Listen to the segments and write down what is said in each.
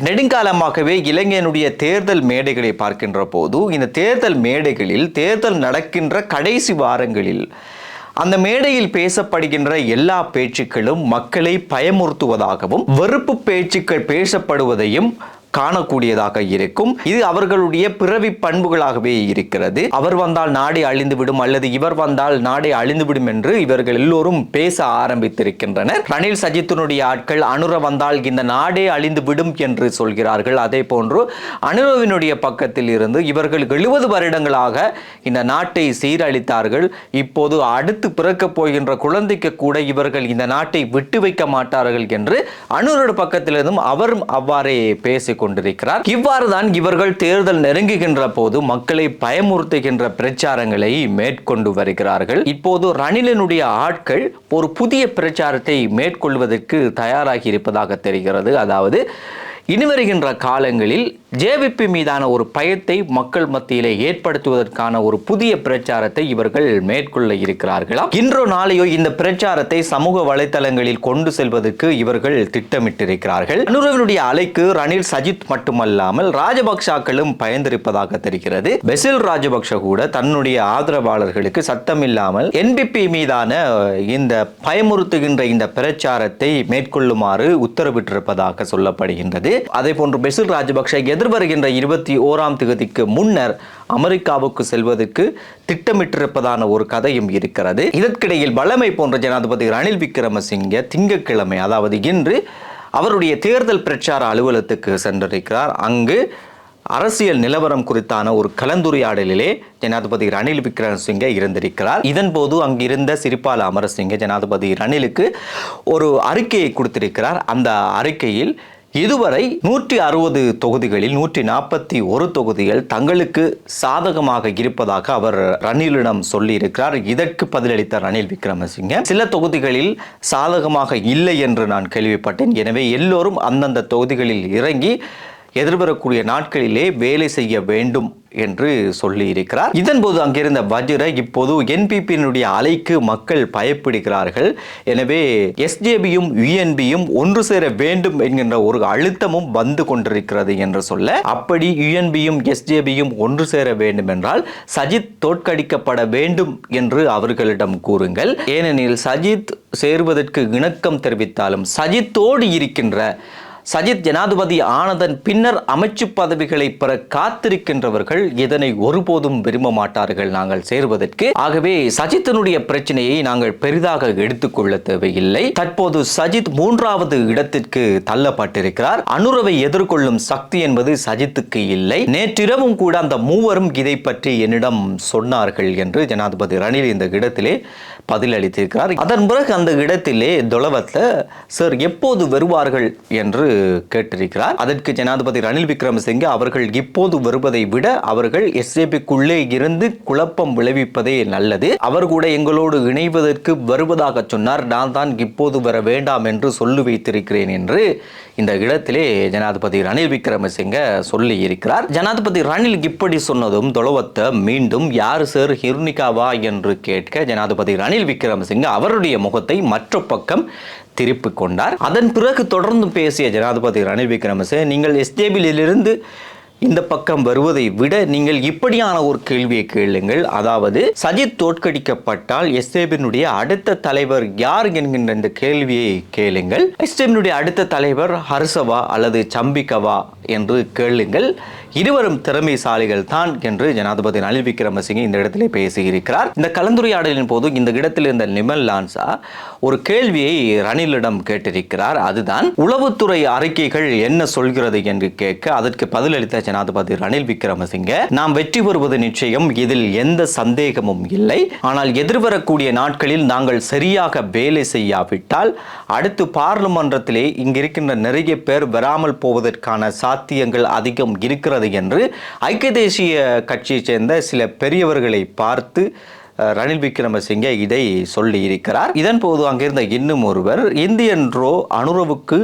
நெடுங்காலமாகவே இலங்கையினுடைய தேர்தல் மேடைகளை பார்க்கின்ற போது இந்த தேர்தல் மேடைகளில் தேர்தல் நடக்கின்ற கடைசி வாரங்களில் அந்த மேடையில் பேசப்படுகின்ற எல்லா பேச்சுக்களும் மக்களை பயமுறுத்துவதாகவும் வெறுப்பு பேச்சுக்கள் பேசப்படுவதையும் காணக்கூடியதாக இருக்கும். இது அவர்களுடைய பிறவி பண்புகளாகவே இருக்கிறது. அவர் வந்தால் நாடே அழிந்துவிடும் அல்லது இவர் வந்தால் நாடே அழிந்துவிடும் என்று இவர்கள் எல்லோரும் பேச ஆரம்பித்திருக்கின்றனர். ரணில் சஜித்தினுடைய ஆட்கள் அனுர வந்தால் இந்த நாடே அழிந்து விடும் என்று சொல்கிறார்கள். அதே போன்று அனுரவினுடைய பக்கத்தில் இருந்து இவர்கள் எழுபது வருடங்களாக இந்த நாட்டை சீரழித்தார்கள். இப்போது அடுத்து பிறக்கப் போகின்ற குழந்தைக்கு கூட இவர்கள் இந்த நாட்டை விட்டு வைக்க மாட்டார்கள் என்று அனுரோட பக்கத்திலிருந்தும் அவரும் அவ்வாறே பேசிக் கொண்டிருக்கிறார். இவ்வாறு தான் இவர்கள் தேர்தல் நெருங்குகின்ற போது மக்களை பயமுறுத்துகின்ற பிரச்சாரங்களை மேற்கொண்டு வருகிறார்கள். இப்போது ரணிலனுடைய ஆட்கள் ஒரு புதிய பிரச்சாரத்தை மேற்கொள்வதற்கு தயாராகி இருப்பதாக தெரிகிறது. அதாவது இனி வருகின்ற காலங்களில் ஜேவிபி மீதான ஒரு பயத்தை மக்கள் மத்தியிலே ஏற்படுத்துவதற்கான ஒரு புதிய பிரச்சாரத்தை இவர்கள் மேற்கொள்ள இருக்கிறார்களாம் இன்றோ நாளையோ இந்த பிரச்சாரத்தை சமூக வலைதளங்களில் கொண்டு செல்வதற்கு இவர்கள் திட்டமிட்டிருக்கிறார்கள். அனுரவனுடைய அலைக்கு ரணில் சஜித் மட்டுமல்லாமல் ராஜபக்சாக்களும் பயந்திருப்பதாக தெரிகிறது. பெசில் ராஜபக்ஷ கூட தன்னுடைய ஆதரவாளர்களுக்கு சத்தமில்லாமல் என்பிபி மீதான இந்த பயமுறுத்துகின்ற இந்த பிரச்சாரத்தை மேற்கொள்ளுமாறு உத்தரவிட்டிருப்பதாக சொல்லப்படுகின்றது. அதே போன்று பெசில் ராஜபக்ஷ எதிர்வருகின்ற இருபத்தி ஓராம் தேதிக்கு முன்னர் அமெரிக்காவுக்கு செல்வதற்கு திட்டமிட்டிருப்பதான ஒரு கதையும் இருக்கிறது. இதற்கிடையில் வளமை போன்ற ஜனாதிபதி ரணில் விக்ரமசிங்க திங்கட்கிழமை அதாவது இன்று அவருடைய தேர்தல் பிரச்சார அலுவலகத்துக்கு சென்றிருக்கிறார். அங்கு அரசியல் நிலவரம் குறித்தான ஒரு கலந்துரையாடலிலே ஜனாதிபதி ரணில் விக்ரமசிங்கே இருந்திருக்கிறார். இதன் போது அங்கிருந்த சிரிபால அமரசிங்க ஜனாதிபதி ரணிலுக்கு ஒரு அறிக்கையை கொடுத்திருக்கிறார். அந்த அறிக்கையில் இதுவரை நூற்றி அறுபது தொகுதிகளில் நூற்றி நாற்பத்தி ஒரு தொகுதிகள் தங்களுக்கு சாதகமாக இருப்பதாக அவர் ரணிலிடம் சொல்லியிருக்கிறார். இதற்கு பதிலளித்த ரணில் விக்ரமசிங்க சில தொகுதிகளில் சாதகமாக இல்லை என்று நான் கேள்விப்பட்டேன். எனவே எல்லோரும் அந்தந்த தொகுதிகளில் இறங்கி எதிர்வரக்கூடிய நாட்களிலே வேலை செய்ய வேண்டும் என்று சொல்லியிருக்கிறார். இதன்போது அங்கிருந்த வஜ்ர இப்போது என்பிபியினுடைய அலைக்கு மக்கள் பயப்படுகிறார்கள். எனவே எஸ்ஜேபியும் யுஎன்பியும் ஒன்று சேர வேண்டும் என்கின்ற ஒரு அழுத்தமும் வந்து கொண்டிருக்கிறது என்று சொல்ல அப்படி யுஎன்பியும் எஸ்ஜேபியும் ஒன்று சேர வேண்டும் என்றால் சஜித் தோற்கடிக்கப்பட வேண்டும் என்று அவர்களிடம் கூறுங்கள். ஏனெனில் சஜித் சேருவதற்கு இணக்கம் தெரிவித்தாலும் சஜித்தோடு இருக்கின்ற சஜித் ஜனாதிபதி ஆனதன் பின்னர் அமைச்சு பதவிகளை பெற காத்திருக்கின்றவர்கள் இதனை ஒருபோதும் விரும்ப மாட்டார்கள் நாங்கள் சேர்வதற்கு. ஆகவே சஜித்தினுடைய பிரச்சனையை நாங்கள் பெரிதாக எடுத்துக்கொள்ள தேவையில்லை. தற்போது சஜித் மூன்றாவது இடத்திற்கு தள்ளப்பட்டிருக்கிறார். அனுரவை எதிர்கொள்ளும் சக்தி என்பது சஜித்துக்கு இல்லை. நேற்றிரவும் கூட அந்த மூவரும் இதை பற்றி என்னிடம் சொன்னார்கள் என்று ஜனாதிபதி ரணில் இந்த இடத்திலே பதிலளித்திருக்கிறார். அதன் பிறகு அந்த இடத்திலே தொலவத்தில் சார் எப்போது வருவார்கள்? என்று கேட்டிருக்கிறார். அதற்கு ஜனாதிபதி ரணில் விக்ரமசிங்கே அவர்கள் இப்போது வருவதை விட அவர்கள் எஸ்ஏபிக்குள்ளே இருந்து குழப்பம் விளைவிப்பதே நல்லது. அவர் கூட எங்களோடு இணைவதற்கு வருவதாக சொன்னார். நான் தான் இப்போது வர வேண்டாம் என்று சொல்லி வைத்திருக்கிறேன் என்று இந்த இடத்திலே ஜனாதிபதி ரணில் விக்ரமசிங்க சொல்லி இருக்கிறார் ஜனாதிபதி ரணில் இப்படி சொன்னதும் தொலவத்தை மீண்டும் யார் சார் ஹிர்னிகாவா என்று கேட்க ஜனாதிபதி ரணில் விக்ரமசிங்க அவருடைய முகத்தை மற்ற பக்கம் திருப்பிக் கொண்டார். அதன் பிறகு தொடர்ந்து பேசிய ஜனாதிபதி ரணில் விக்ரமசிங்க நீங்கள் எஸ்டேபிலிருந்து இந்த பக்கம் வருவதை விட நீங்கள் இப்படியான ஒரு கேள்வியை கேளுங்கள். அதாவது சஜித் தோற்கடிக்கப்பட்டால் எஸ்ஏபினுடைய அடுத்த தலைவர் யார் என்கின்ற இந்த கேள்வியை கேளுங்கள். எஸ்ஏபினுடைய அடுத்த தலைவர் ஹர்சவா அல்லது சம்பிகவா என்று கேளுங்கள். இருவரும் திறமைசாலிகள் தான் என்று ஜனாதிபதி ரணில் விக்ரமசிங்கே இந்த இடத்திலே பேசியிருக்கிறார். இந்த கலந்துரையாடலின் போது இந்த இடத்தில் இருந்த நிமல் லான்சா ஒரு கேள்வியை ரணிலிடம் கேட்டிருக்கிறார். அதுதான் உளவுத்துறை அறிக்கைகள் என்ன சொல்கிறது? என்று கேட்க அதற்கு பதிலளித்த ஜனாதிபதி ரணில் விக்ரமசிங்க. நாம் வெற்றி பெறுவது நிச்சயம் இதில் எந்த சந்தேகமும் இல்லை. ஆனால் எதிர்வரக்கூடிய நாட்களில் நாங்கள் சரியாக வேலை செய்யாவிட்டால் அடுத்து பார்லிமன்றத்திலே இங்கிருக்கின்ற நிறைய பேர் வராமல் போவதற்கான சாத்தியங்கள் அதிகம் இருக்கிறது என்று ஐக்கிய தேசிய கட்சியைச் சேர்ந்த சில பெரியவர்களை பார்த்து ரணில் விக்ரமசிங்க இதை சொல்லி இருக்கிறார் இதன் போது அங்கிருந்த இன்னும் ஒருவர் இந்தியன்றோ அனுரவுக்கு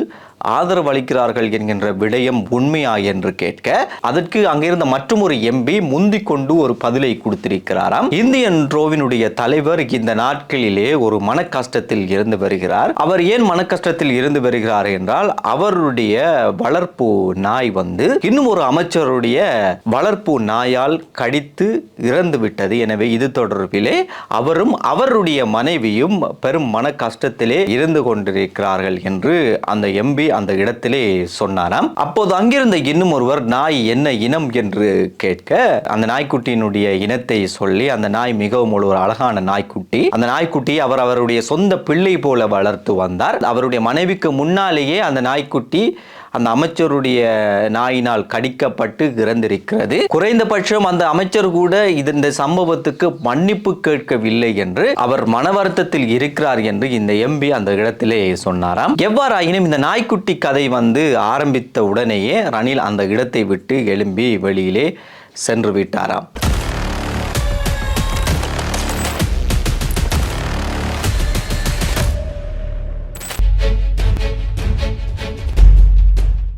ஆதரவு அளிக்கிறார்கள் என்கின்ற விடயம் உண்மையா என்று கேட்க அதற்கு அங்கிருந்த மற்றொரு எம்பி முந்திக் கொண்டு ஒரு பதிலை கொடுத்திருக்கிறாராம். இந்தியன் ட்ரோவினுடைய தலைவர் இந்த நாட்களிலே ஒரு மன கஷ்டத்தில் இருந்து வருகிறார். அவர் ஏன் மன கஷ்டத்தில் இருந்து வருகிறார் என்றால் அவருடைய வளர்ப்பு நாய் வந்து இன்னும் ஒரு அமைச்சருடைய வளர்ப்பு நாயால் கடித்து இறந்து விட்டது. எனவே இது தொடர்பிலே அவரும் அவருடைய மனைவியும் பெரும் மன கஷ்டத்திலே இருந்து கொண்டிருக்கிறார்கள் என்று அந்த எம்பி அந்த இடத்திலே சொன்னாராம். அப்போது அங்கிருந்த இன்னும் ஒருவர் நாய் என்ன இனம்? என்று கேட்க அந்த நாய்க்குட்டியினுடைய இனத்தை சொல்லி அந்த நாய் மிகவும் ஒரு அழகான நாய்க்குட்டி. அந்த நாய்க்குட்டி அவர் அவருடைய சொந்த பிள்ளை போல வளர்த்து வந்தார். அவருடைய மனைவிக்கு முன்னாலேயே அந்த நாய்க்குட்டி அந்த அமைச்சருடைய நாயினால் கடிக்கப்பட்டு இறந்திருக்கிறது. குறைந்தபட்சம் அந்த அமைச்சர் கூட இது இந்த சம்பவத்துக்கு மன்னிப்பு கேட்கவில்லை என்று அவர் மன வருத்தத்தில் இருக்கிறார் என்று இந்த எம்பி அந்த இடத்திலே சொன்னாராம். எவ்வாறாயினும் இந்த நாய்க்குட்டி கதை வந்து ஆரம்பித்த உடனேயே ரணில் அந்த இடத்தை விட்டு எழும்பி வெளியிலே சென்று விட்டாராம்.